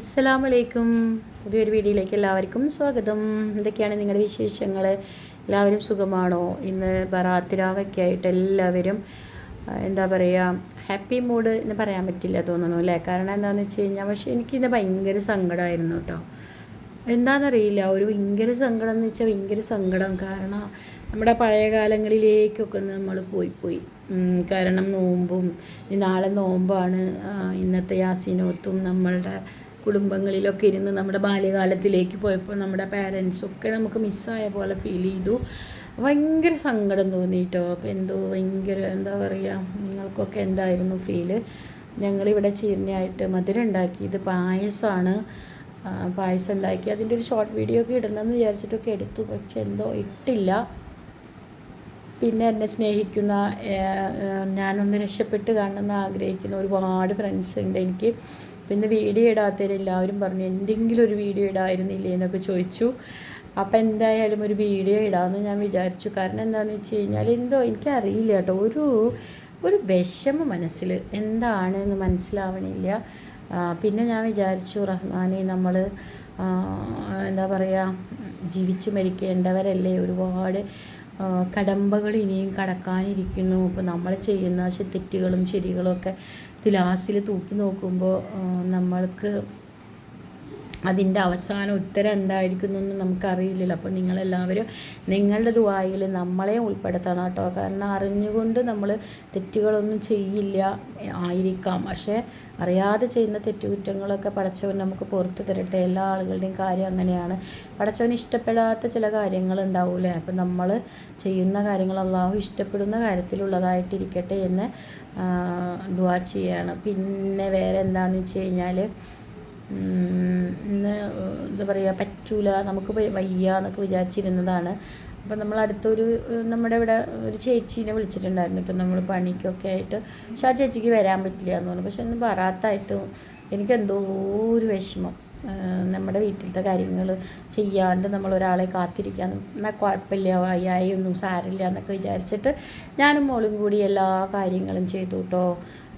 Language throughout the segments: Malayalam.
അസ്സലാമു വലൈക്കും പുതിയൊരു വീഡിയോയിലേക്ക് എല്ലാവർക്കും സ്വാഗതം. എന്തൊക്കെയാണ് നിങ്ങളുടെ വിശേഷങ്ങൾ? എല്ലാവരും സുഖമാണോ? ഇന്ന് ബറാത്തിരാവൊക്കെ ആയിട്ട് എല്ലാവരും എന്താ പറയുക ഹാപ്പി മൂഡ് എന്ന് പറയാൻ പറ്റില്ല തോന്നുന്നു അല്ലേ? കാരണം എന്താണെന്ന് വെച്ച് കഴിഞ്ഞാൽ പക്ഷേ എനിക്കിന്ന് ഭയങ്കര സങ്കടമായിരുന്നു കേട്ടോ. എന്താണെന്നറിയില്ല ഒരു ഭയങ്കര സങ്കടം എന്ന് വെച്ചാൽ ഭയങ്കര സങ്കടം. കാരണം നമ്മുടെ പഴയ കാലങ്ങളിലേക്കൊക്കെ നമ്മൾ പോയി പോയി. കാരണം നോമ്പും നാളെ നോമ്പാണ്. ഇന്നത്തെ യാസിനോത്തും നമ്മളുടെ കുടുംബങ്ങളിലൊക്കെ ഇരുന്ന് നമ്മുടെ ബാല്യകാലത്തിലേക്ക് പോയപ്പോൾ നമ്മുടെ പാരൻസൊക്കെ നമുക്ക് മിസ്സായ പോലെ ഫീൽ ചെയ്തു. ഭയങ്കര സങ്കടം തോന്നിയിട്ടോ അപ്പോൾ എന്തോ ഭയങ്കര എന്താ പറയുക നിങ്ങൾക്കൊക്കെ എന്തായിരുന്നു ഫീൽ ഞങ്ങളിവിടെ ചീരഞ്ഞായിട്ട് മധുരം ഉണ്ടാക്കി ഇത് പായസമാണ് പായസം ഉണ്ടാക്കി. അതിന്റെ ഒരു ഷോർട്ട് വീഡിയോ ഒക്കെ ഇടണമെന്ന് വിചാരിച്ചിട്ടൊക്കെ എടുത്തു. പക്ഷെ എന്തോ ഇട്ടില്ല. പിന്നെ എന്നെ സ്നേഹിക്കുന്ന ഞാനൊന്ന് രക്ഷപ്പെട്ട് കാണണമെന്ന് ആഗ്രഹിക്കുന്ന ഒരുപാട് ഫ്രണ്ട്സ് ഉണ്ട് എനിക്ക്. പിന്നെ വീഡിയോ ഇടാത്തവർ എല്ലാവരും പറഞ്ഞു എന്തെങ്കിലും ഒരു വീഡിയോ ഇടായിരുന്നില്ലേ? എന്നൊക്കെ ചോദിച്ചു. അപ്പം എന്തായാലും ഒരു വീഡിയോ ഇടാമെന്ന് ഞാൻ വിചാരിച്ചു. കാരണം എന്താണെന്ന് വെച്ച് കഴിഞ്ഞാൽ എന്തോ എനിക്കറിയില്ല കേട്ടോ. ഒരു ഒരു വിഷമം മനസ്സിൽ എന്താണെന്ന് മനസ്സിലാവണില്ല. പിന്നെ ഞാൻ വിചാരിച്ചു റഹ്മാനെ നമ്മൾ എന്താ പറയുക ജീവിച്ചു മരിക്കേണ്ടവരല്ലേ? ഒരുപാട് കടമ്പകൾ ഇനിയും കടക്കാനിരിക്കുന്നു. ഇപ്പോൾ നമ്മൾ ചെയ്യുന്ന തെറ്റുകളും ശരികളും ഒക്കെ തുലാസിൽ തൂക്കി നോക്കുമ്പോൾ നമ്മൾക്ക് അതിന്റെ അവസാന ഉത്തരം എന്തായിരിക്കുന്നു നമുക്കറിയില്ലല്ലോ. അപ്പോൾ നിങ്ങളെല്ലാവരും നിങ്ങളുടെ ദുബായിൽ നമ്മളെ ഉൾപ്പെടുത്തണം കേട്ടോ. കാരണം അറിഞ്ഞുകൊണ്ട് നമ്മൾ തെറ്റുകളൊന്നും ചെയ്യില്ല ആയിരിക്കാം. പക്ഷേ അറിയാതെ ചെയ്യുന്ന തെറ്റുകുറ്റങ്ങളൊക്കെ പടച്ചവൻ നമുക്ക് പുറത്തു തരട്ടെ. എല്ലാ ആളുകളുടെയും കാര്യം അങ്ങനെയാണ്. പടച്ചവൻ ഇഷ്ടപ്പെടാത്ത ചില കാര്യങ്ങൾ ഉണ്ടാവൂലേ അപ്പം നമ്മൾ ചെയ്യുന്ന കാര്യങ്ങൾ അള്ളാഹു ഇഷ്ടപ്പെടുന്ന കാര്യത്തിലുള്ളതായിട്ടിരിക്കട്ടെ എന്ന് ദുവാ ചെയ്യാണ് പിന്നെ വേറെ എന്താണെന്ന് വെച്ച് കഴിഞ്ഞാൽ ഇന്ന് എന്താ പറയുക പറ്റൂല നമുക്ക് വയ്യ- എന്നൊക്കെ വിചാരിച്ചിരുന്നതാണ്. അപ്പം നമ്മൾ അടുത്തൊരു നമ്മുടെ ഇവിടെ ഒരു ചേച്ചീനെ വിളിച്ചിട്ടുണ്ടായിരുന്നു. ഇപ്പം നമ്മൾ പണിക്കൊക്കെ ആയിട്ട് പക്ഷെ ആ ചേച്ചിക്ക് വരാൻ പറ്റില്ല എന്ന് പറഞ്ഞു. പക്ഷെ ഒന്ന് ബറാത്തായിട്ട് എനിക്കെന്തോ ഒരു വിഷമം. നമ്മുടെ വീട്ടിലത്തെ കാര്യങ്ങൾ ചെയ്യാണ്ട് നമ്മൾ ഒരാളെ കാത്തിരിക്കാൻ എന്നാൽ കുഴപ്പമില്ല വയ്യായി ഒന്നും സാരമില്ല എന്നൊക്കെ വിചാരിച്ചിട്ട് ഞാനും മോളും കൂടി എല്ലാ കാര്യങ്ങളും ചെയ്തു കേട്ടോ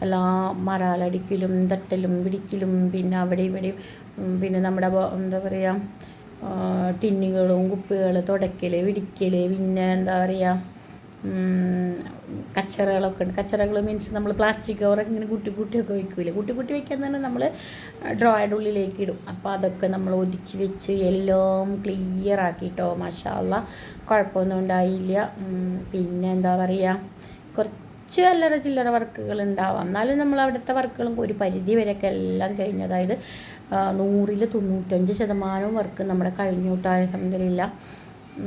എല്ലാ മറാലടിക്കലും തട്ടലും പിടിക്കലും പിന്നെ അവിടെ ഇവിടെയും പിന്നെ നമ്മുടെ എന്താ പറയുക ടിന്നുകളും കുപ്പികൾ തുടയ്ക്കൽ പിടിക്കൽ പിന്നെ എന്താ പറയുക കച്ചറകളൊക്കെ ഉണ്ട്. കച്ചറകൾ മീൻസ് നമ്മൾ പ്ലാസ്റ്റിക് കവറൊക്കെ ഇങ്ങനെ കുട്ടി കുട്ടിയൊക്കെ വയ്ക്കൂലേ കുട്ടി കുട്ടി വയ്ക്കാൻ തന്നെ നമ്മൾ ഡ്രോയുടെ ഉള്ളിലേക്ക് ഇടും. അപ്പോൾ അതൊക്കെ നമ്മൾ ഒതുക്കി വെച്ച് എല്ലാം ക്ലിയർ ആക്കിയിട്ടോ മാഷാല്ല കുഴപ്പമൊന്നും ഉണ്ടായില്ല. പിന്നെ എന്താ പറയുക കുറച്ച് അല്ലറ ചില്ലറ വർക്കുകൾ ഉണ്ടാവാം. എന്നാലും നമ്മൾ അവിടുത്തെ വർക്കുകളും ഒരു പരിധി വരെയൊക്കെ എല്ലാം കഴിഞ്ഞു. അതായത് നൂറിൽ തൊണ്ണൂറ്റഞ്ച് ശതമാനവും വർക്ക് നമ്മുടെ കഴിഞ്ഞു കേട്ടോ അലഹമില്ല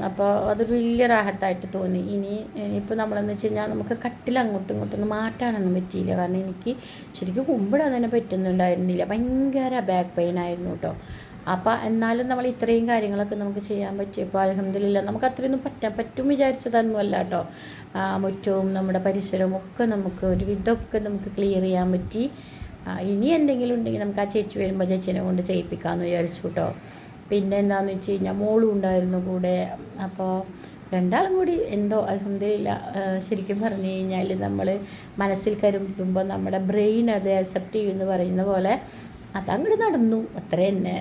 അപ്പോൾ അതൊരു വലിയ റാഹത്തായിട്ട് തോന്നി. ഇനി ഇനിയിപ്പോൾ നമ്മളെന്ന് വെച്ച് കഴിഞ്ഞാൽ നമുക്ക് കട്ടിൽ അങ്ങോട്ടും ഇങ്ങോട്ടൊന്നും മാറ്റാനൊന്നും പറ്റിയില്ല. കാരണം എനിക്ക് ശരിക്കും കുമ്പിടാൻ തന്നെ പറ്റുന്നുണ്ടായിരുന്നില്ല. ഭയങ്കര ബാക്ക് പെയിൻ ആയിരുന്നു കേട്ടോ. അപ്പോൾ എന്നാലും നമ്മൾ ഇത്രയും കാര്യങ്ങളൊക്കെ നമുക്ക് ചെയ്യാൻ പറ്റിയപ്പോൾ അലഹമില്ല നമുക്ക് അത്രയൊന്നും പറ്റാൻ പറ്റും വിചാരിച്ചതൊന്നും അല്ല കേട്ടോ മുറ്റവും നമ്മുടെ പരിസരവും ഒക്കെ നമുക്ക് ഒരു വിധമൊക്കെ നമുക്ക് ക്ലിയർ ചെയ്യാൻ പറ്റി. ഇനി എന്തെങ്കിലും ഉണ്ടെങ്കിൽ നമുക്ക് ആ ചേച്ചി വരുമ്പോൾ ചേച്ചിനെ കൊണ്ട് ചെയ്യിപ്പിക്കാമെന്ന് വിചാരിച്ചു കേട്ടോ. പിന്നെ എന്താണെന്ന് വെച്ച് കഴിഞ്ഞാൽ മോളും ഉണ്ടായിരുന്നു കൂടെ. അപ്പോൾ രണ്ടാളും കൂടി എന്തോ അലഹമില്ല ശരിക്കും പറഞ്ഞു കഴിഞ്ഞാൽ നമ്മൾ മനസ്സിൽ കരുതുമ്പോൾ നമ്മുടെ ബ്രെയിൻ അത് അക്സെപ്റ്റ് ചെയ്യുമെന്ന് പറയുന്ന പോലെ അതങ്ങോട്ട് നടന്നു. അത്ര തന്നെ.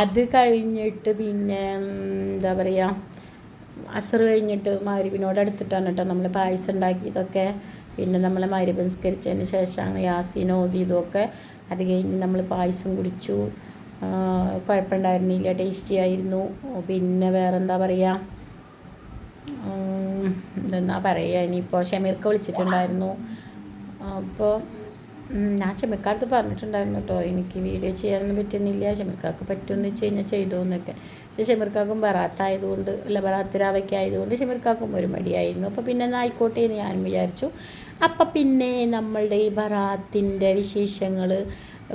അത് കഴിഞ്ഞിട്ട് പിന്നെ എന്താ പറയുക അസർ കഴിഞ്ഞിട്ട് മാരിവിനോട് അടുത്തിട്ടാണ് കേട്ടോ നമ്മൾ പായസം ഉണ്ടാക്കിയതൊക്കെ. പിന്നെ നമ്മൾ മരുപംസ്കരിച്ചതിന് ശേഷമാണ് യാസീനോ ഇതൊക്കെ അത് കഴിഞ്ഞ് നമ്മൾ പായസം കുടിച്ചു. കുഴപ്പമുണ്ടായിരുന്നില്ല ടേസ്റ്റി ആയിരുന്നു. പിന്നെ വേറെന്താ പറയുക എന്താ പറയുക ഇനിയിപ്പോൾ ഷമീർക്ക് വിളിച്ചിട്ടുണ്ടായിരുന്നു. അപ്പോൾ ഞാൻ ഷമീർക്കാർക്ക് പറഞ്ഞിട്ടുണ്ടായിരുന്നു കേട്ടോ എനിക്ക് വീഡിയോ ചെയ്യാനൊന്നും പറ്റുന്നില്ല ഷമീർക്കാർക്ക് പറ്റുമെന്ന് വെച്ച് കഴിഞ്ഞാൽ ചെയ്തു എന്നൊക്കെ. പക്ഷേ ഷമീർക്കാക്കും ബറാത്തായതുകൊണ്ട് അല്ല ബറാത്തിരാവയ്ക്ക് ആയതുകൊണ്ട് ഷമീർക്കാക്കും ഒരു മടിയായിരുന്നു. അപ്പോൾ പിന്നെ ആയിക്കോട്ടെ എന്ന് ഞാനും വിചാരിച്ചു. അപ്പം പിന്നെ നമ്മളുടെ ഈ ബറാത്തിന്റെ വിശേഷങ്ങൾ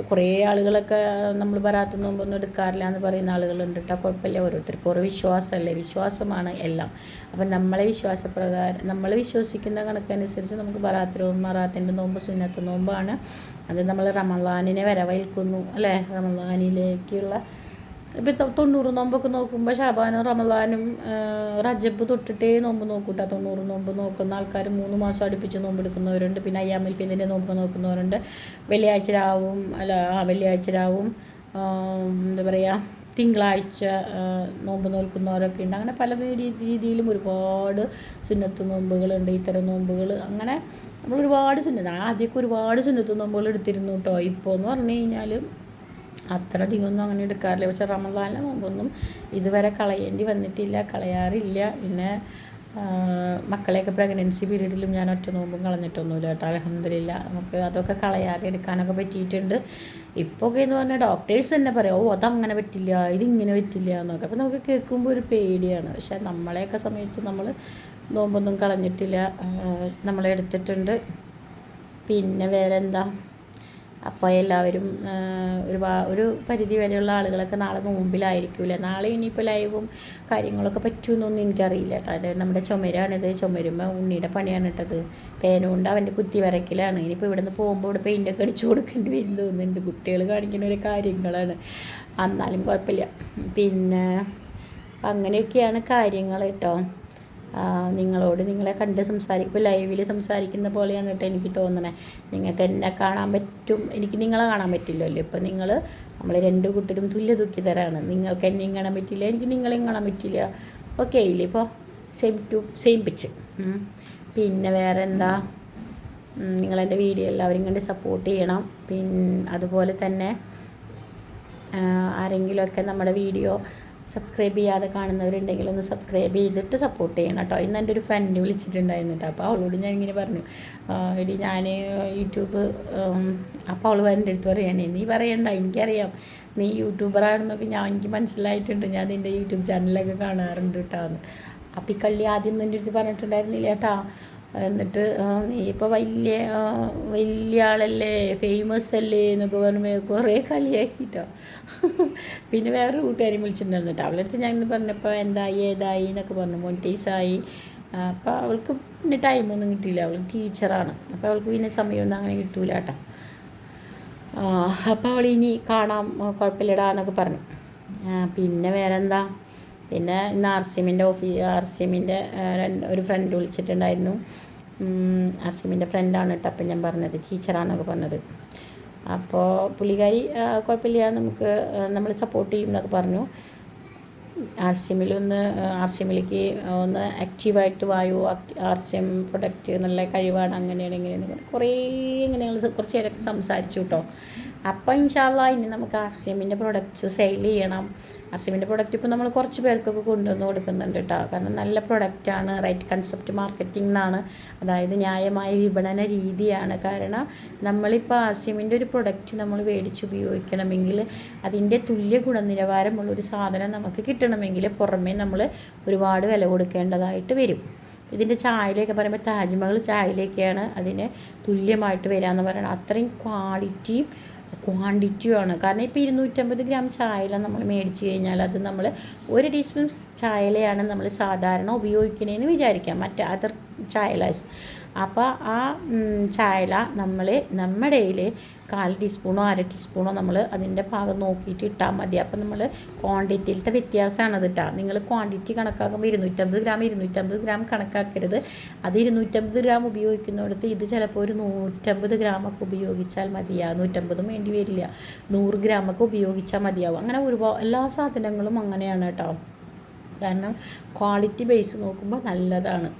കുറേ ആളുകളൊക്കെ നമ്മൾ ബറാത്ത് നോമ്പൊന്നും എടുക്കാറില്ല എന്ന് പറയുന്ന ആളുകളുണ്ട് കേട്ടോ. കുഴപ്പമില്ല. ഓരോരുത്തർക്കും ഓരോ വിശ്വാസമല്ലേ? വിശ്വാസമാണ് എല്ലാം. അപ്പം നമ്മളെ വിശ്വാസപ്രകാരം നമ്മൾ വിശ്വസിക്കുന്ന കണക്കനുസരിച്ച് നമുക്ക് ബറാത്ത് നോമ്പ് മറാത്തിന്റെ നോമ്പ് സുന്നത്ത് നോമ്പാണ്. അത് നമ്മൾ റമദാനിനെ വരവേൽക്കുന്നു അല്ലേ? റമദാനിലേക്കുള്ള ഇപ്പം തൊണ്ണൂറ് നോമ്പൊക്കെ നോക്കുമ്പോൾ ഷാബാനും റമദാനും റജബ് തൊട്ടിട്ടേ നോമ്പ് നോക്കൂട്ടാ. തൊണ്ണൂറ് നോമ്പ് നോക്കുന്ന ആൾക്കാർ മൂന്ന് മാസം അടുപ്പിച്ച് നോമ്പ് എടുക്കുന്നവരുണ്ട് പിന്നെ അയ്യാമിൽ പിന്നിന്റെ നോമ്പ് നോക്കുന്നവരുണ്ട്. വെള്ളിയാഴ്ച രാവും അല്ല ആ വെള്ളിയാഴ്ച രാവും എന്താ പറയുക തിങ്കളാഴ്ച നോമ്പ് നോൽക്കുന്നവരൊക്കെ ഉണ്ട്. അങ്ങനെ പല രീതിയിലും ഒരുപാട് സുന്നത്ത് നോമ്പുകളുണ്ട്. ഇത്തരം നോമ്പുകൾ അങ്ങനെ നമ്മൾ ഒരുപാട് സുന്നത്ത് ആദ്യമൊക്കെ ഒരുപാട് സുന്നത്ത് നോമ്പുകൾ എടുത്തിരുന്നു കേട്ടോ ഇപ്പോൾ എന്ന് പറഞ്ഞു കഴിഞ്ഞാൽ അത്ര അധികമൊന്നും അങ്ങനെ എടുക്കാറില്ല. പക്ഷെ റമദാനിലെ നോമ്പൊന്നും ഇതുവരെ കളയേണ്ടി വന്നിട്ടില്ല കളയാറില്ല. പിന്നെ മക്കളെയൊക്കെ പ്രഗ്നൻസി പീരീഡിലും ഞാൻ ഒറ്റ നോമ്പും കളഞ്ഞിട്ടൊന്നുമില്ല കേട്ടോ അലഹമില്ല നമുക്ക് അതൊക്കെ കളയാതെ എടുക്കാനൊക്കെ പറ്റിയിട്ടുണ്ട്. ഇപ്പോൾ ഒക്കെ എന്ന് പറഞ്ഞാൽ ഡോക്ടേഴ്സ് തന്നെ പറയും ഓ അതങ്ങനെ പറ്റില്ല ഇതിങ്ങനെ പറ്റില്ല എന്നൊക്കെ. അപ്പോൾ നമുക്ക് കേൾക്കുമ്പോൾ ഒരു പേടിയാണ്. പക്ഷേ നമ്മളെയൊക്കെ സമയത്ത് നമ്മൾ നോമ്പൊന്നും കളഞ്ഞിട്ടില്ല നമ്മളെടുത്തിട്ടുണ്ട് പിന്നെ വേറെ എന്താ അപ്പോൾ എല്ലാവരും ഒരു ഒരു പരിധി വരെയുള്ള ആളുകളൊക്കെ നാളെ നോമ്പിലായിരിക്കൂലേ നാളെ ഇനിയിപ്പോൾ ലൈവും കാര്യങ്ങളൊക്കെ പറ്റുമെന്നൊന്നും എനിക്കറിയില്ല കേട്ടോ. അത് നമ്മുടെ ചുമരാണിത്. ചുമരുമ്പോൾ ഉണ്ണിയുടെ പണിയാണ് ഇട്ടത് പേനുകൊണ്ട് അവന്റെ കുത്തി വരയ്ക്കലാണ്. ഇനിയിപ്പോൾ ഇവിടെ നിന്ന് പോകുമ്പോൾ ഇവിടെ പെയിന്റൊക്കെ അടിച്ചു കൊടുക്കേണ്ടി വരും തോന്നുന്നുണ്ട് കുട്ടികൾ കാണിക്കുന്ന ഒരു കാര്യങ്ങളാണ്. എന്നാലും കുഴപ്പമില്ല. പിന്നെ അങ്ങനെയൊക്കെയാണ് കാര്യങ്ങൾ കേട്ടോ. നിങ്ങളോട് നിങ്ങളെ കണ്ട് സംസാരിക്കുമ്പോൾ ലൈവിൽ സംസാരിക്കുന്ന പോലെയാണ് കേട്ടോ എനിക്ക് തോന്നണേ. നിങ്ങൾക്ക് എന്നെ കാണാൻ പറ്റും. എനിക്ക് നിങ്ങളെ കാണാൻ പറ്റില്ലല്ലോ. ഇപ്പം നിങ്ങൾ നമ്മൾ രണ്ട് കൂട്ടരും തുല്യ ദുഃഖിതരാണ്. നിങ്ങൾക്ക് എന്നെയും കാണാൻ പറ്റില്ല. എനിക്ക് നിങ്ങളെ കാണാൻ പറ്റില്ല. ഓക്കെ ഇല്ലേ ഇപ്പോൾ സെയിം ടു സെയിം പിച്ച് പിന്നെ വേറെ എന്താ നിങ്ങളെന്റെ വീഡിയോ എല്ലാവരും കണ്ട് സപ്പോർട്ട് ചെയ്യണം. പിന്നെ അതുപോലെ തന്നെ ആരെങ്കിലുമൊക്കെ നമ്മുടെ വീഡിയോ സബ്സ്ക്രൈബ് ചെയ്യാതെ കാണുന്നവരുണ്ടെങ്കിൽ ഒന്ന് സബ്സ്ക്രൈബ് ചെയ്തിട്ട് സപ്പോർട്ട് ചെയ്യണം കേട്ടോ. ഇന്ന് എന്റെ ഒരു ഫ്രണ്ട് വിളിച്ചിട്ടുണ്ടായിരുന്നു കേട്ടോ. അപ്പോൾ അവളോട് ഞാൻ ഇങ്ങനെ പറഞ്ഞു എടി ഞാൻ യൂട്യൂബ് അപ്പോൾ അവൾ എന്റെ അടുത്ത് പറയണേ നീ പറയണ്ട എനിക്കറിയാം. നീ യൂട്യൂബറാണെന്നൊക്കെ ഞാൻ എനിക്ക് മനസ്സിലായിട്ടുണ്ട്. ഞാൻ നിന്റെ യൂട്യൂബ് ചാനലൊക്കെ കാണാറുണ്ട് കേട്ടോ. എന്ന്. അപ്പം ഈ കള്ളി ആദ്യം എന്റെ അടുത്ത് പറഞ്ഞിട്ടുണ്ടായിരുന്നില്ല കേട്ടോ. എന്നിട്ട് നീ ഇപ്പോൾ വലിയ വലിയ ആളല്ലേ ഫേമസ് അല്ലേ എന്നൊക്കെ പറഞ്ഞ് കുറേ കളിയാക്കിട്ടോ. പിന്നെ വേറെ കൂട്ടുകാരും വിളിച്ചിട്ടുണ്ടായിരുന്നു അവളുടെ അടുത്ത് ഞാൻ പറഞ്ഞപ്പോൾ എന്തായി ഏതായി എന്നൊക്കെ പറഞ്ഞു. മോണിറ്റൈസായി അപ്പോൾ അവൾക്ക് പിന്നെ ടൈമൊന്നും കിട്ടിയില്ല. അവൾ ടീച്ചറാണ്. അപ്പോൾ അവൾക്ക് പിന്നെ സമയമൊന്നും അങ്ങനെ കിട്ടൂല കേട്ടോ. അപ്പോൾ അവൾ ഇനി കാണാം കുഴപ്പമില്ലടാ എന്നൊക്കെ പറഞ്ഞു. പിന്നെ വേറെ എന്താ പിന്നെ ഇന്ന് ആർ സി എമ്മിന്റെ ഓഫീ ആർ സി എമ്മിന്റെ രണ്ട് ഒരു ഫ്രണ്ട് വിളിച്ചിട്ടുണ്ടായിരുന്നു. ആർ സി എമ്മിന്റെ ഫ്രണ്ടാണ് കേട്ടോ അപ്പം ഞാൻ പറഞ്ഞത് ടീച്ചറാണെന്നൊക്കെ പറഞ്ഞത്. അപ്പോൾ പുള്ളിക്കാരി കുഴപ്പമില്ല നമുക്ക് നമ്മൾ സപ്പോർട്ട് ചെയ്യും എന്നൊക്കെ പറഞ്ഞു. ആർ സി എമ്മിലൊന്ന് ആർ സി എമ്മിലേക്ക് ഒന്ന് ആക്റ്റീവായിട്ട് വായു ആർ സി എം പ്രൊഡക്റ്റ് നല്ല കഴിവാണ് അങ്ങനെയാണ് ഇങ്ങനെയാണ് പറഞ്ഞു കുറേ ഇങ്ങനെ ഞങ്ങൾ കുറച്ച് നേരമൊക്കെ സംസാരിച്ചു കേട്ടോ അപ്പം ഇൻഷാല്ല ഇനി നമുക്ക് ആർ സി എമ്മിന്റെ പ്രൊഡക്റ്റ്സ് സെയിൽ ചെയ്യണം. എമ്മിന്റെ പ്രൊഡക്റ്റ് ഇപ്പോൾ നമ്മൾ കുറച്ച് പേർക്കൊക്കെ കൊണ്ടുവന്ന് കൊടുക്കുന്നുണ്ട് കേട്ടോ കാരണം നല്ല പ്രൊഡക്റ്റാണ് റൈറ്റ് കൺസെപ്റ്റ് മാർക്കറ്റിംഗ് എന്നാണ് അതായത് ന്യായമായ വിപണന രീതിയാണ്. കാരണം നമ്മളിപ്പോൾ സി ഒരു പ്രൊഡക്റ്റ് നമ്മൾ മേടിച്ച് ഉപയോഗിക്കണമെങ്കിൽ അതിന്റെ തുല്യ ഗുണനിലവാരമുള്ള ഒരു സാധനം നമുക്ക് കിട്ടണമെങ്കിൽ പുറമേ നമ്മൾ ഒരുപാട് വില കൊടുക്കേണ്ടതായിട്ട് വരും. ഇതിന്റെ ചായയിലേക്ക് പറയുമ്പോൾ താജ്മഹൽ ചായയിലേക്കാണ് അതിന് തുല്യമായിട്ട് വരികയെന്ന് പറയുന്നത്. അത്രയും ക്വാളിറ്റിയും ക്വാണ്ടിറ്റിയുമാണ് കാരണം ഇപ്പോൾ ഇരുന്നൂറ്റമ്പത് ഗ്രാം ചായല നമ്മൾ മേടിച്ച് കഴിഞ്ഞാൽ അത് നമ്മൾ ഒരു ടീസ്പൂൺ ചായലയാണ് നമ്മൾ സാധാരണ ഉപയോഗിക്കണേന്ന് വിചാരിക്കാം. മറ്റ് അതർ ചായലസ് അപ്പോൾ ആ ചായല നമ്മൾ നമ്മുടെ കാൽ ടീസ്പൂണോ അര ടീസ്പൂണോ നമ്മൾ അതിന്റെ ഭാഗം നോക്കിയിട്ട് ഇട്ടാൽ മതി. അപ്പോൾ നമ്മൾ ക്വാണ്ടിറ്റിയിലത്തെ വ്യത്യാസമാണ് അത് ഇട്ടാൽ നിങ്ങൾ ക്വാണ്ടിറ്റി കണക്കാക്കുമ്പോൾ ഇരുന്നൂറ്റമ്പത് ഗ്രാം ഇരുന്നൂറ്റമ്പത് ഗ്രാം കണക്കാക്കരുത്. അത് ഇരുന്നൂറ്റമ്പത് ഗ്രാം ഉപയോഗിക്കുന്നിടത്ത് ഇത് ചിലപ്പോൾ ഒരു നൂറ്റമ്പത് ഗ്രാമൊക്കെ ഉപയോഗിച്ചാൽ മതിയാ. നൂറ്റമ്പതും വേണ്ടി വരില്ല. നൂറ് ഗ്രാമൊക്കെ ഉപയോഗിച്ചാൽ മതിയാവും. അങ്ങനെ ഒരുപാട് എല്ലാ സാധനങ്ങളും അങ്ങനെയാണ് കേട്ടോ കാരണം ക്വാളിറ്റി ബേസ് നോക്കുമ്പോൾ നല്ലതാണ്.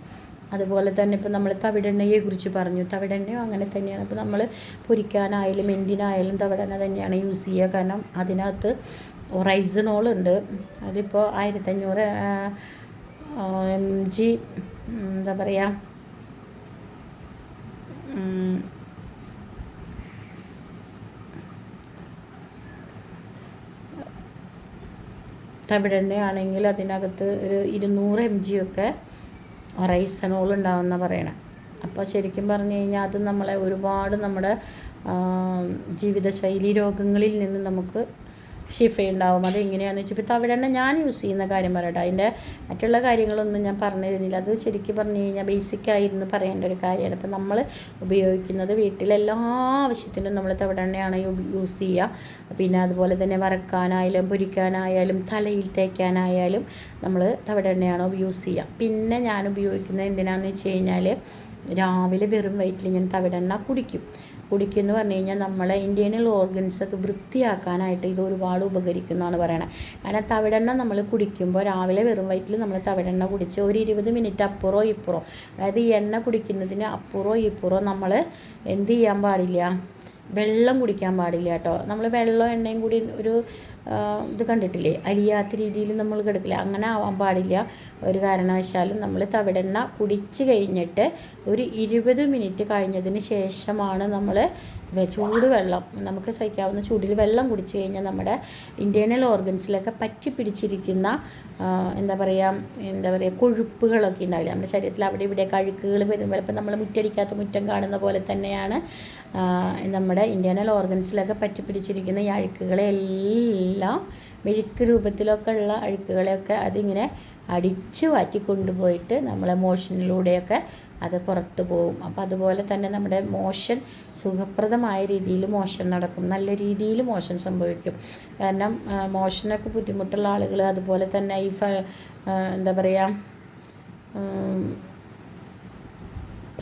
അതുപോലെ തന്നെ ഇപ്പോൾ നമ്മൾ തവിടെണ്ണയെ കുറിച്ച് പറഞ്ഞു. തവിടെണ്ണയും അങ്ങനെ തന്നെയാണ്. ഇപ്പോൾ നമ്മൾ പൊരിക്കാനായാലും എന്തിനായാലും തവിടെണ്ണ തന്നെയാണ് യൂസ് ചെയ്യുക. കാരണം അതിനകത്ത് ഒറൈസണോൾ ഉണ്ട്. അതിപ്പോൾ ആയിരത്തഞ്ഞൂറ് എം ജി എന്താ പറയുക ഉം, തവിടെണ്ണയാണെങ്കിൽ അതിനകത്ത് ഒരു ഇരുന്നൂറ് എം ജി ഒക്കെ റൈസനോൾ ഉണ്ടാവുന്ന പറയണേ. അപ്പോൾ ശരിക്കും പറഞ്ഞു കഴിഞ്ഞാൽ അത് നമ്മളെ ഒരുപാട് നമ്മുടെ ജീവിതശൈലി രോഗങ്ങളിൽ നിന്ന് നമുക്ക് ഷിഫ ഉണ്ടാവും അത് എങ്ങനെയാണെന്ന് വെച്ചാൽ ഇപ്പോൾ തവിടെണ്ണ ഞാൻ യൂസ് ചെയ്യുന്ന കാര്യം പറയട്ടെ. അതിന്റെ മറ്റുള്ള കാര്യങ്ങളൊന്നും ഞാൻ പറഞ്ഞു തരുന്നില്ല. അത് ശരിക്കും പറഞ്ഞു കഴിഞ്ഞാൽ ബേസിക്കായിരുന്നു പറയേണ്ട ഒരു കാര്യമാണ്. അപ്പോൾ നമ്മൾ ഉപയോഗിക്കുന്നത് വീട്ടിലെല്ലാ ആവശ്യത്തിനും നമ്മൾ തവിടെണ്ണയാണ് യൂസ് ചെയ്യുക പിന്നെ അതുപോലെ തന്നെ വറക്കാനായാലും പൊരിക്കാനായാലും തലയിൽ തേക്കാനായാലും നമ്മൾ തവിടെണ്ണയാണ് യൂസ് ചെയ്യുക പിന്നെ ഞാൻ ഉപയോഗിക്കുന്നത് എന്തിനാണെന്ന് വെച്ച് കഴിഞ്ഞാൽ രാവിലെ വെറും വയറ്റിൽ ഞാൻ തവിടെണ്ണ കുടിക്കും. കുടിക്കുമെന്ന് പറഞ്ഞു കഴിഞ്ഞാൽ നമ്മളെ ഇന്റേണൽ ഓർഗൻസൊക്കെ വൃത്തിയാക്കാനായിട്ട് ഇത് ഒരുപാട് ഉപകരിക്കുന്നതാണ് പറയണത് കാരണം തവിടെണ്ണ നമ്മൾ കുടിക്കുമ്പോൾ രാവിലെ വെറും വയറ്റിൽ നമ്മൾ തവിടെണ്ണ കുടിച്ച് ഒരു ഇരുപത് മിനിറ്റ് അപ്പുറോ ഇപ്പുറോ അതായത് എണ്ണ കുടിക്കുന്നതിന് അപ്പുറോ ഇപ്പുറോ നമ്മൾ എന്ത് ചെയ്യാൻ പാടില്ല? വെള്ളം കുടിക്കാൻ പാടില്ല കേട്ടോ. നമ്മൾ വെള്ളം എണ്ണയും കൂടി ഒരു ഇത് കണ്ടിട്ടില്ലേ? അരിയാത്ത രീതിയിൽ നമ്മൾ കിടക്കില്ല. അങ്ങനെ ആവാൻ പാടില്ല. ഒരു കാരണവശാലും നമ്മൾ തവിടെണ്ണ കുടിച്ച് കഴിഞ്ഞിട്ട് ഒരു ഇരുപത് മിനിറ്റ് കഴിഞ്ഞതിന് ശേഷമാണ് നമ്മൾ ചൂട് വെള്ളം. നമുക്ക് സഹിക്കാവുന്ന ചൂടിൽ വെള്ളം കുടിച്ചു കഴിഞ്ഞാൽ നമ്മുടെ ഇന്റേർണൽ ഓർഗൻസിലൊക്കെ പറ്റി പിടിച്ചിരിക്കുന്ന എന്താ പറയുക എന്താ പറയുക കൊഴുപ്പുകളൊക്കെ ഉണ്ടാവില്ല? നമ്മുടെ ശരീരത്തിൽ അവിടെ ഇവിടെ കഴുക്കുകൾ വരുമ്പോൾ ഇപ്പം നമ്മൾ മുറ്റടിക്കാത്ത മുറ്റം കാണുന്ന പോലെ തന്നെയാണ് നമ്മുടെ ഇന്റേർണൽ ഓർഗൻസിലൊക്കെ പറ്റി പിടിച്ചിരിക്കുന്ന ഈ അഴുക്കുകളെ എല്ലാം മെഴുക്ക് രൂപത്തിലൊക്കെ ഉള്ള അഴുക്കുകളെയൊക്കെ അതിങ്ങനെ അടിച്ചു വാറ്റി കൊണ്ടുപോയിട്ട് നമ്മളെ മോഷനിലൂടെയൊക്കെ അത് പുറത്തു പോകും അപ്പോൾ അതുപോലെ തന്നെ നമ്മുടെ മോഷൻ സുഖപ്രദമായ രീതിയിൽ മോഷൻ നടക്കും. നല്ല രീതിയിൽ മോഷൻ സംഭവിക്കും. കാരണം മോഷനൊക്കെ ബുദ്ധിമുട്ടുള്ള ആളുകൾ അതുപോലെ തന്നെ ഈ എന്താ പറയുക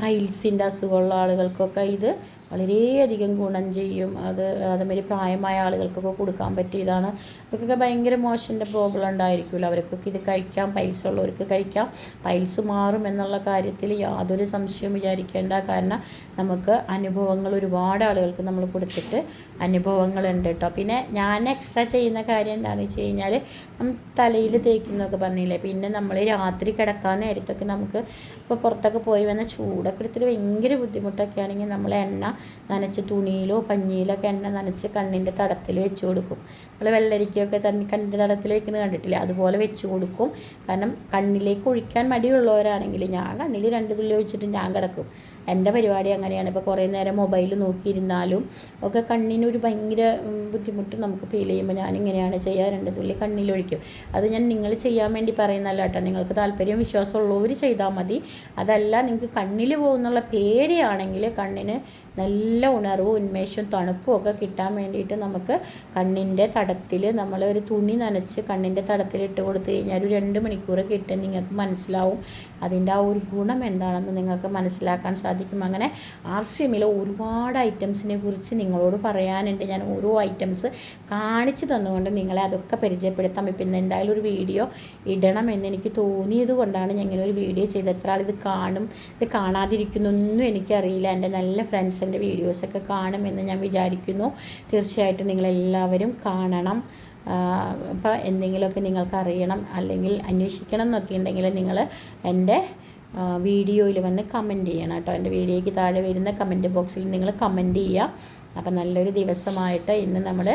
പൈൽസിന്റെ അസുഖമുള്ള ആളുകൾക്കൊക്കെ ഇത് വളരെയധികം ഗുണം ചെയ്യും. അത് അതേമാതിരി പ്രായമായ ആളുകൾക്കൊക്കെ കൊടുക്കാൻ പറ്റിയതാണ്. അവർക്കൊക്കെ ഭയങ്കര മോശന്റെ പ്രോബ്ലം ഉണ്ടായിരിക്കുമല്ലോ. അവർക്കൊക്കെ ഇത് കഴിക്കാം പൈസ ഉള്ളവർക്ക് കഴിക്കാം. പൈസ മാറും എന്നുള്ള കാര്യത്തിൽ യാതൊരു സംശയവും വിചാരിക്കേണ്ട. കാരണം നമുക്ക് അനുഭവങ്ങൾ ഒരുപാട് ആളുകൾക്ക് നമ്മൾ കൊടുത്തിട്ട് അനുഭവങ്ങളുണ്ട് കേട്ടോ. പിന്നെ ഞാൻ എക്സ്ട്രാ ചെയ്യുന്ന കാര്യം എന്താണെന്ന് വെച്ച് കഴിഞ്ഞാൽ നമ്മൾ തലയിൽ തേക്കുന്നൊക്കെ പറഞ്ഞില്ലേ? പിന്നെ നമ്മൾ രാത്രി കിടക്കാൻ നേരത്തൊക്കെ നമുക്ക് ഇപ്പോൾ പുറത്തൊക്കെ പോയി വന്ന ചൂടൊക്കെ എടുത്തിട്ട് ഭയങ്കര ബുദ്ധിമുട്ടൊക്കെ ആണെങ്കിൽ നമ്മൾ എണ്ണ നനച്ച് തുണിയിലോ പഞ്ഞിയിലോ ഒക്കെ എണ്ണ നനച്ച് കണ്ണിന്റെ തടത്തിൽ വെച്ച് കൊടുക്കും. നമ്മൾ വെള്ളരിക്കൊക്കെ തന്നെ കണ്ണിന്റെ തടത്തിൽ വെക്കുന്നത് കണ്ടിട്ടില്ല? അതുപോലെ വെച്ച് കൊടുക്കും. കാരണം കണ്ണിലേക്ക് ഒഴിക്കാൻ മടിയുള്ളവരാണെങ്കിൽ ഞാൻ കണ്ണിൽ രണ്ട് തുള്ളി ഒഴിച്ചിട്ട് ഞാൻ കിടക്കും. എന്റെ പരിപാടി അങ്ങനെയാണ്. ഇപ്പോൾ കുറേ നേരം മൊബൈൽ നോക്കിയിരുന്നാലും ഒക്കെ കണ്ണിനൊരു ഭയങ്കര ബുദ്ധിമുട്ട് നമുക്ക് ഫീൽ ചെയ്യുമ്പോൾ ഞാനിങ്ങനെയാണ് ചെയ്യാറുണ്ട് തുള്ളി കണ്ണിലൊഴിക്കും അത് ഞാൻ നിങ്ങൾ ചെയ്യാൻ വേണ്ടി പറയുന്നല്ല കേട്ടോ. നിങ്ങൾക്ക് താല്പര്യം വിശ്വാസമുള്ളവർ ചെയ്താൽ മതി. അതല്ല നിങ്ങൾക്ക് കണ്ണിൽ പോകുന്നുള്ള പേടിയാണെങ്കിൽ കണ്ണിന് നല്ല ഉണർവും ഉന്മേഷവും തണുപ്പും ഒക്കെ കിട്ടാൻ വേണ്ടിയിട്ട് നമുക്ക് കണ്ണിന്റെ തടത്തിൽ നമ്മൾ ഒരു തുണി നനച്ച് കണ്ണിന്റെ തടത്തിൽ ഇട്ട് കൊടുത്തു കഴിഞ്ഞാൽ ഒരു രണ്ട് മണിക്കൂർ കിട്ടും നിങ്ങൾക്ക് മനസ്സിലാവും അതിന്റെ ആ ഒരു ഗുണം എന്താണെന്ന് നിങ്ങൾക്ക് മനസ്സിലാക്കാൻ സാധിക്കും. അങ്ങനെ ആർ ഒരുപാട് ഐറ്റംസിനെ കുറിച്ച് നിങ്ങളോട് പറയാനുണ്ട്. ഞാൻ ഓരോ ഐറ്റംസ് കാണിച്ചു തന്നുകൊണ്ട് നിങ്ങളെ അതൊക്കെ പരിചയപ്പെടുത്താം. ഇപ്പം എന്തായാലും ഒരു വീഡിയോ ഇടണം എന്ന് എനിക്ക് തോന്നിയത് കൊണ്ടാണ് ഞാൻ ഇങ്ങനെ ഒരു വീഡിയോ ചെയ്ത് എത്ര ആൾ ഇത് കാണും? ഇത് കാണാതിരിക്കുന്നൊന്നും എനിക്കറിയില്ല. എന്റെ നല്ല ഫ്രണ്ട്സ് എന്റെ വീഡിയോസൊക്കെ കാണുമെന്ന് ഞാൻ വിചാരിക്കുന്നു. തീർച്ചയായിട്ടും നിങ്ങളെല്ലാവരും കാണണം. അപ്പോൾ എന്തെങ്കിലുമൊക്കെ നിങ്ങൾക്ക് അറിയണം അല്ലെങ്കിൽ അന്വേഷിക്കണം എന്നൊക്കെ ഉണ്ടെങ്കിൽ നിങ്ങൾ എന്റെ വീഡിയോയിൽ വന്ന് കമന്റ് ചെയ്യണം കേട്ടോ. എന്റെ വീഡിയോയ്ക്ക് താഴെ വരുന്ന കമന്റ് ബോക്സിൽ നിങ്ങൾ കമന്റ് ചെയ്യുക. അപ്പം നല്ലൊരു ദിവസമായിട്ട് ഇന്ന് നമ്മൾ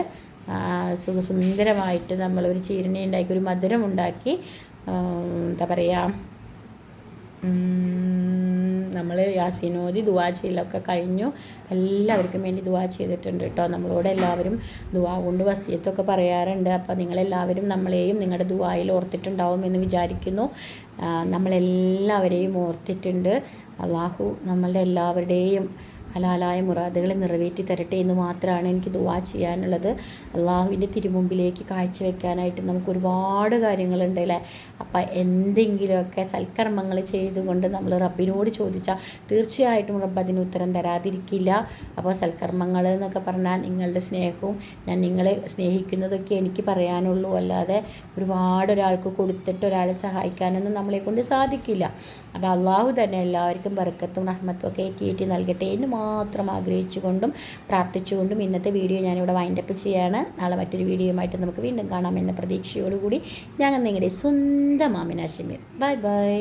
സുഖസുന്ദരമായിട്ട് നമ്മളൊരു ചീരണി ഉണ്ടാക്കി ഒരു മധുരം ഉണ്ടാക്കി. എന്താ പറയുക നമ്മൾ യാസിനോദി ദുവാ ചെയ്യലൊക്കെ കഴിഞ്ഞു. എല്ലാവർക്കും വേണ്ടി ദുവാ ചെയ്തിട്ടുണ്ട് കേട്ടോ. നമ്മളോട് എല്ലാവരും ദുവാ കൊണ്ട് വസിയത്തൊക്കെ പറയാറുണ്ട്. അപ്പോൾ നിങ്ങളെല്ലാവരും നമ്മളെയും നിങ്ങളുടെ ദുവായിൽ ഓർത്തിട്ടുണ്ടാവും എന്ന് വിചാരിക്കുന്നു. നമ്മളെല്ലാവരെയും ഓർത്തിട്ടുണ്ട്. അള്ളാഹു നമ്മളുടെ എല്ലാവരുടെയും ഹലാലായ മുറാദുകളെ നിറവേറ്റി തരട്ടെ എന്ന് മാത്രമാണ് എനിക്ക് ദുവാ ചെയ്യാനുള്ളത്. അള്ളാഹുവിന്റെ തിരുമുമ്പിലേക്ക് കാഴ്ചവെക്കാനായിട്ട് നമുക്ക് ഒരുപാട് കാര്യങ്ങളുണ്ട് അല്ലേ? അപ്പം എന്തെങ്കിലുമൊക്കെ സൽക്കർമ്മങ്ങൾ ചെയ്തുകൊണ്ട് നമ്മൾ റബ്ബിനോട് ചോദിച്ചാൽ തീർച്ചയായിട്ടും റബ്ബ് അതിന് ഉത്തരം തരാതിരിക്കില്ല. അപ്പോൾ സൽക്കർമ്മങ്ങൾ എന്നൊക്കെ പറഞ്ഞാൽ നിങ്ങളുടെ സ്നേഹവും ഞാൻ നിങ്ങളെ സ്നേഹിക്കുന്നതൊക്കെ എനിക്ക് പറയാനുള്ളൂ. അല്ലാതെ ഒരുപാട് ഒരാൾക്ക് കൊടുത്തിട്ട് ഒരാളെ സഹായിക്കാനൊന്നും നമ്മളെ കൊണ്ട് സാധിക്കില്ല. അപ്പോൾ അള്ളാഹു തന്നെ എല്ലാവർക്കും ബർക്കത്തും റഹ്മത്തും ഒക്കെ കയറ്റി നൽകട്ടെ എന്ന് മാത്രം ആഗ്രഹിച്ചുകൊണ്ടും പ്രാർത്ഥിച്ചുകൊണ്ടും ഇന്നത്തെ വീഡിയോ ഞാനിവിടെ വൈൻഡപ്പ് ചെയ്യാണ്. നാളെ മറ്റൊരു വീഡിയോയുമായിട്ട് നമുക്ക് വീണ്ടും കാണാമെന്ന പ്രതീക്ഷയോടുകൂടി ഞങ്ങൾ നിങ്ങളുടെ സ്വന്തം മാമിനാശിമീർ ബൈ ബൈ